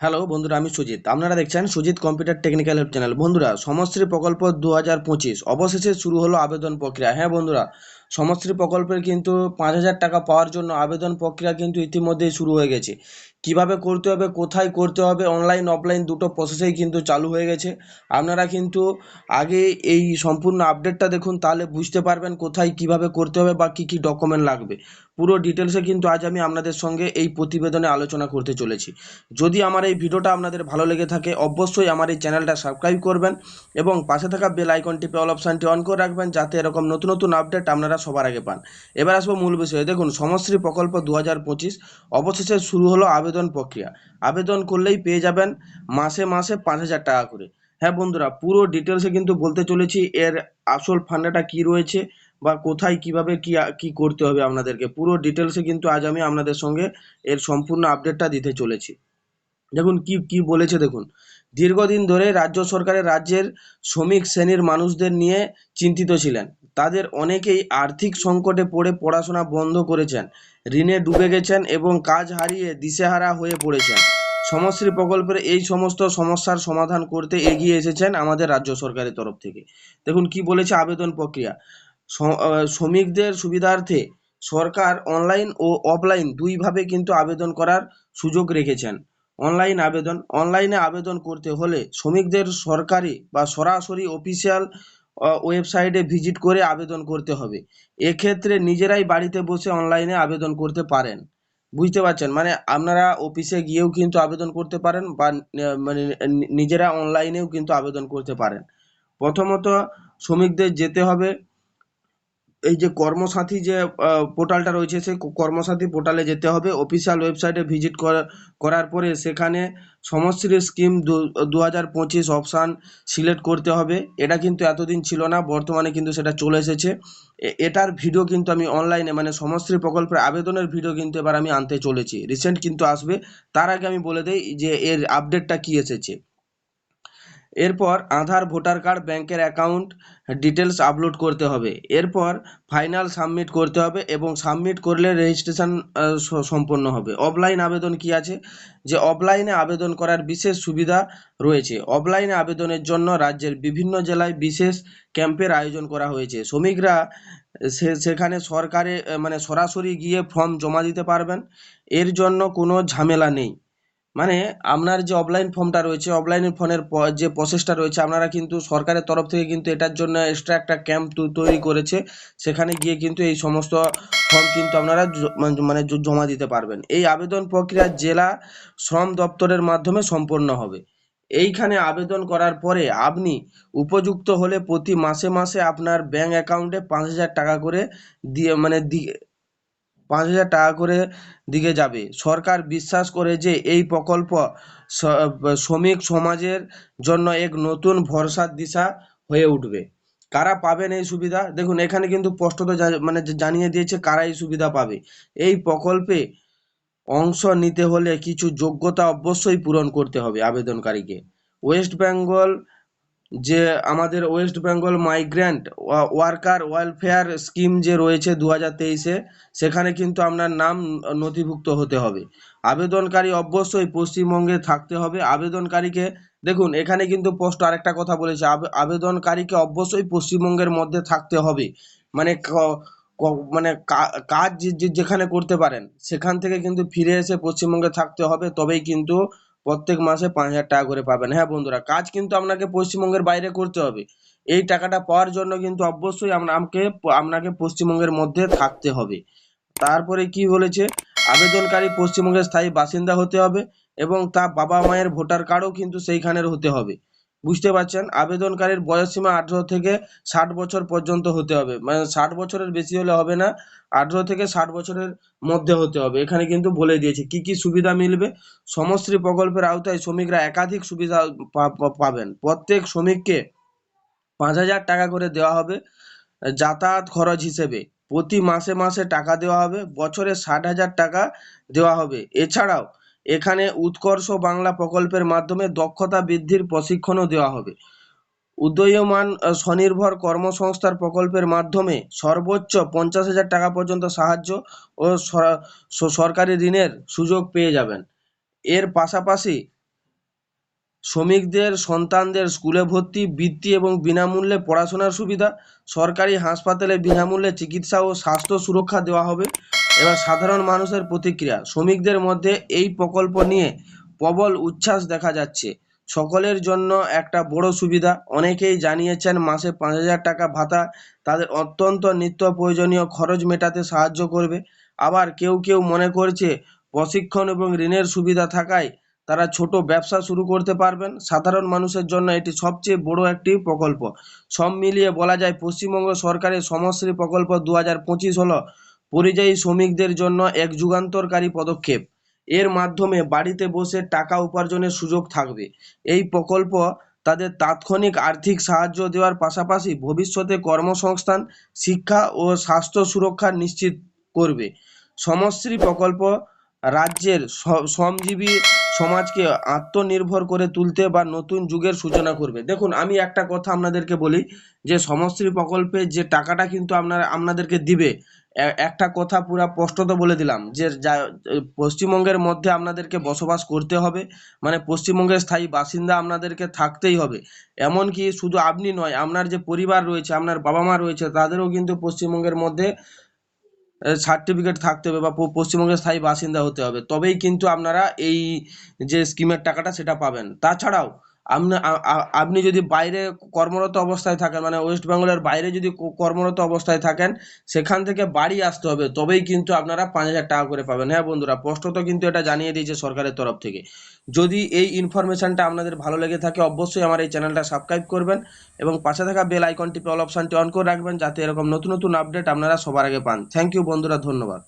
Hello বন্ধুরা, আমি সুজিত। আপনারা দেখছেন Sujit computer technical help channel বন্ধুরা, সমশ্রী প্রকল্প দু হাজার পঁচিশ অবশেষে শুরু হলো আবেদন প্রক্রিয়া। হ্যাঁ বন্ধুরা, সমশ্রী প্রকল্পের কিন্তু পাঁচ হাজার টাকা পাওয়ার জন্য আবেদন প্রক্রিয়া কিন্তু ইতিমধ্যেই শুরু হয়ে গেছে। কীভাবে করতে হবে, কোথায় করতে হবে অনলাইন অফলাইন দুটো প্রসেসেই কিন্তু চালু হয়ে গেছে। আপনারা কিন্তু আগে এই সম্পূর্ণ আপডেটটা দেখুন, তাহলে বুঝতে পারবেন কোথায় কীভাবে করতে হবে বা কী কী ডকুমেন্ট লাগবে। পুরো ডিটেলসে কিন্তু আজ আমি আপনাদের সঙ্গে এই প্রতিবেদনে আলোচনা করতে চলেছি। যদি আমার এই ভিডিওটা আপনাদের ভালো লেগে থাকে, অবশ্যই আমার এই চ্যানেলটা সাবস্ক্রাইব করবেন এবং পাশে থাকা বেল আইকন টিপে অল অপশানটি অন করে রাখবেন যাতে এরকম নতুন নতুন আপডেট আপনারা সবার আগে পান। এবার আসব মূল বিষয়ে। দেখুন, সমশ্রী প্রকল্প দু হাজার পঁচিশ অবশেষে শুরু হলো আবেদন প্রক্রিয়া। আবেদন করলেই পেয়ে যাবেন মাসে মাসে পাঁচ হাজার টাকা করে। হ্যাঁ বন্ধুরা, পুরো ডিটেলসে কিন্তু বলতে চলেছি, এর আসল ফান্ডাটা কি রয়েছে বা কোথায় কীভাবে কি কি করতে হবে আপনাদেরকে, পুরো ডিটেলসে কিন্তু আজ আমি আপনাদের সঙ্গে এর সম্পূর্ণ আপডেটটা দিতে চলেছি। দেখুন কি কি বলেছে দেখুন। দীর্ঘদিন ধরে রাজ্য সরকারের রাজ্যের শ্রমিক শ্রেণির মানুষদের নিয়ে চিন্তিত ছিলেন। তাদের অনেকেই আর্থিক সংকটে পড়ে পড়াশোনা বন্ধ করেছেন, ঋণে ডুবে গেছেন এবং কাজ হারিয়ে দিশেহারা হয়ে পড়েছেন। সমশ্রী প্রকল্পের এই সমস্ত সমস্যার সমাধান করতে এগিয়ে এসেছেন আমাদের রাজ্য সরকারের তরফ থেকে। দেখুন কি বলেছে আবেদন প্রক্রিয়া। শ্রমিকদের সুবিধার্থে সরকার অনলাইন ও অফলাইন দুইভাবে কিন্তু আবেদন করার সুযোগ রেখেছেন। অনলাইন আবেদন, অনলাইনে আবেদন করতে হলে শ্রমিকদের সরকারি বা সরাসরি অফিসিয়াল ওয়েবসাইটে ভিজিট করে আবেদন করতে হবে। এক্ষেত্রে নিজেরাই বাড়িতে বসে অনলাইনে আবেদন করতে পারেন। বুঝতে পারছেন? মানে আপনারা অফিসে গিয়েও কিন্তু আবেদন করতে পারেন বা মানে নিজেরা অনলাইনেও কিন্তু আবেদন করতে পারেন। প্রথমত শ্রমিকদের যেতে হবে এই যে কর্মসাথী যে পোর্টালটা রয়েছে, সেই কর্মসাথী পোর্টালে যেতে হবে। অফিসিয়াল ওয়েবসাইটে ভিজিট করার পরে সেখানে সমশ্রী স্কিম দু হাজার পঁচিশ অপশান সিলেক্ট করতে হবে। এটা কিন্তু এতদিন ছিল না, বর্তমানে কিন্তু সেটা চলে এসেছে। এটার ভিডিও কিন্তু আমি অনলাইনে মানে সমশ্রী প্রকল্পের আবেদনের ভিডিও কিন্তু এবার আমি আনতে চলেছি। রিসেন্ট কিন্তু আসবে। তার আগে আমি বলে দিই যে, এর আপডেটটা কি এসেছে? এরপর আধার, ভোটার কার্ড, ব্যাংকের অ্যাকাউন্ট ডিটেলস আপলোড করতে হবে। এরপর ফাইনাল সাবমিট করতে হবে এবং সাবমিট করলে রেজিস্ট্রেশন সম্পন্ন হবে। অফলাইন আবেদন কি আছে? যে অফলাইনে আবেদন করার বিশেষ সুবিধা রয়েছে। অফলাইনে আবেদনের জন্য রাজ্যের বিভিন্ন জেলায় বিশেষ ক্যাম্পের আয়োজন করা হয়েছে। শ্রমিকরা সেখানে সরকারে মানে সরাসরি গিয়ে ফর্ম জমা দিতে পারবেন। এর জন্য কোনো ঝামেলা নেই। মানে আপনার যে অফলাইন ফর্মটা রয়েছে অফলাইন ফর্মের যে প্রসেসটা রয়েছে, আপনারা কিন্তু সরকারের তরফ থেকে কিন্তু এটার জন্য এক্সট্রা একটা ক্যাম্প তৈরি করেছে। সেখানে গিয়ে কিন্তু এই সমস্ত ফর্ম কিন্তু আপনারা মানে মানে জমা দিতে পারবেন। এই আবেদন প্রক্রিয়া জেলা শ্রম দপ্তরের মাধ্যমে সম্পন্ন হবে। এইখানে আবেদন করার পরে আপনি উপযুক্ত হলে প্রতি মাসে মাসে আপনার ব্যাংক অ্যাকাউন্টে পাঁচ হাজার টাকা করে দিয়ে মানে পাঁচ হাজার টাকা করে দিকে যাবে। সরকার বিশ্বাস করে যে এই প্রকল্প শ্রমিক সমাজের জন্য এক নতুন ভরসার দিশা হয়ে উঠবে। কারা পাবেন এই সুবিধা? দেখুন, এখানে কিন্তু স্পষ্টত মানে জানিয়ে দিয়েছে কারা এই সুবিধা পাবে। এই প্রকল্পে অংশ নিতে হলে কিছু যোগ্যতা অবশ্যই পূরণ করতে হবে আবেদনকারীকে। ওয়েস্ট বেঙ্গল যে আমাদের west Bengal migrant worker welfare scheme যে রয়েছে দু হাজার তেইশে, সেখানে কিন্তু আপনার নাম নথিভুক্ত হতে হবে। আবেদনকারী অবশ্যই পশ্চিমবঙ্গে থাকতে হবে। আবেদনকারীকে, দেখুন, এখানে কিন্তু পোস্ট আরেকটা কথা বলেছে। আবে- আবেদনকারীকে অবশ্যই পশ্চিমবঙ্গের মধ্যে থাকতে হবে। মানে মানে কাজ যেখানে করতে পারেন, সেখান থেকে কিন্তু ফিরে এসে পশ্চিমবঙ্গে থাকতে হবে। তবেই কিন্তু প্রত্যেক মাসে পাঁচ হাজার টাকা করে পাবেন। হ্যাঁ বন্ধুরা, কাজ কিন্তু আপনাকে পশ্চিমবঙ্গের বাইরে করতে হবে। এই টাকাটা পাওয়ার জন্য কিন্তু অবশ্যই আমাকে, আপনাকে পশ্চিমবঙ্গের মধ্যে থাকতে হবে। তারপরে কি বলেছে? আবেদনকারী পশ্চিমবঙ্গের স্থায়ী বাসিন্দা হতে হবে এবং তার বাবা মায়ের ভোটার কার্ডও কিন্তু সেইখানের হতে হবে। বুঝতে পারছেন? আবেদনকারীর বয়সসীমা আঠেরো থেকে ষাট বছর পর্যন্ত হতে হবে। মানে ষাট বছরের বেশি হলে হবে না, আঠেরো থেকে ষাট বছরের মধ্যে হতে হবে। এখানে কিন্তু বলে দিয়েছে, কি কি সুবিধা মিলবে? সমশ্রী প্রকল্পের আওতায় শ্রমিকরা একাধিক সুবিধা পাবেন। প্রত্যেক শ্রমিককে পাঁচ হাজার টাকা করে দেওয়া হবে যাতায়াত খরচ হিসেবে। প্রতি মাসে মাসে টাকা দেওয়া হবে, বছরে ষাট হাজার টাকা দেওয়া হবে। এছাড়াও এখানে উৎকর্ষ বাংলা প্রকল্পের মাধ্যমে দক্ষতা বৃদ্ধির প্রশিক্ষণও দেওয়া হবে। উদীয়মান স্বনির্ভর কর্মসংস্থান প্রকল্পের মাধ্যমে সর্বোচ্চ পঞ্চাশ হাজার টাকা পর্যন্ত সাহায্য ও সরকারি ঋণের সুযোগ পেয়ে যাবেন। এর পাশাপাশি শ্রমিকদের, সন্তানদের স্কুলে ভর্তি, বৃত্তি এবং বিনামূল্যে পড়াশোনার সুবিধা, সরকারি হাসপাতালে বিনামূল্যে চিকিৎসা ও স্বাস্থ্য সুরক্ষা দেওয়া হবে। এবার সাধারণ মানুষের প্রতিক্রিয়া। শ্রমিকদের মধ্যে এই প্রকল্প নিয়ে প্রবল উচ্ছ্বাস দেখা যাচ্ছে। সকলের জন্য একটা বড় সুবিধা। অনেকেই জানিয়েছেন মাসে পাঁচ হাজার টাকা ভাতা তাদের অত্যন্ত নিত্য প্রয়োজনীয় খরচ মেটাতে সাহায্য করবে। আবার কেউ কেউ মনে করছে প্রশিক্ষণ এবং ঋণের সুবিধা থাকায় তারা ছোট ব্যবসা শুরু করতে পারবেন। সাধারণ মানুষের জন্য এটি সবচেয়ে বড় একটি প্রকল্প। সব মিলিয়ে বলা যায়, পশ্চিমবঙ্গ সরকারের সমশ্রী প্রকল্প দু হাজার পঁচিশ হলো পরিযায়ী শ্রমিকদের জন্য এক যুগান্তরকারী পদক্ষেপ। এর মাধ্যমে বাড়িতে বসে টাকা উপার্জনের সুযোগ থাকবে। এই প্রকল্প তাদের তাৎক্ষণিক আর্থিক সাহায্য দেওয়ার পাশাপাশি ভবিষ্যতে কর্মসংস্থান, শিক্ষা ও স্বাস্থ্য সুরক্ষা নিশ্চিত করবে। সমশ্রী প্রকল্প রাজ্যের শ্রমজীবী সমাজকে আত্মনির্ভর করে তুলতে বা নতুন যুগের সূচনা করবে। দেখুন, আমি একটা কথা আপনাদেরকে বলি, যে সমশ্রী প্রকল্পে যে টাকাটা কিন্তু আপনারা, আপনাদেরকে দিবে একটা কথা পুরা স্পষ্টত বলে দিলাম যে, পশ্চিমবঙ্গের মধ্যে আপনাদেরকে বসবাস করতে হবে মানে পশ্চিমবঙ্গের স্থায়ী বাসিন্দা আপনাদেরকে থাকতেই হবে। এমনকি শুধু আপনি নয়, আপনার যে পরিবার রয়েছে, আপনার বাবা মা রয়েছে, তাদেরও কিন্তু পশ্চিমবঙ্গের মধ্যে সার্টিফিকেট থাকতে হবে বা পশ্চিমবঙ্গের স্থায়ী বাসিন্দা হতে হবে। তবেই কিন্তু আপনারা এই যে স্কিমের টাকাটা সেটা পাবেন। তাছাড়াও আপনি আপনি যদি বাইরে কর্মরত অবস্থায় থাকেন মানে ওয়েস্ট বেঙ্গলের বাইরে যদি কর্মরত অবস্থায় থাকেন, সেখান থেকে বাড়ি আসতে হবে, তবেই কিন্তু আপনারা পাঁচ হাজার টাকা করে পাবেন। হ্যাঁ বন্ধুরা স্পষ্টত কিন্তু এটা জানিয়ে দিয়েছে সরকারের তরফ থেকে। যদি এই ইনফরমেশনটা আপনাদের ভালো লেগে থাকে, অবশ্যই আমার এই চ্যানেলটা সাবস্ক্রাইব করবেন এবং পাশে থাকা বেল আইকনটি অল অপশনটি অন করে রাখবেন, যাতে এরকম নতুন নতুন আপডেট আপনারা সবার আগে পান। থ্যাংক ইউ বন্ধুরা, ধন্যবাদ।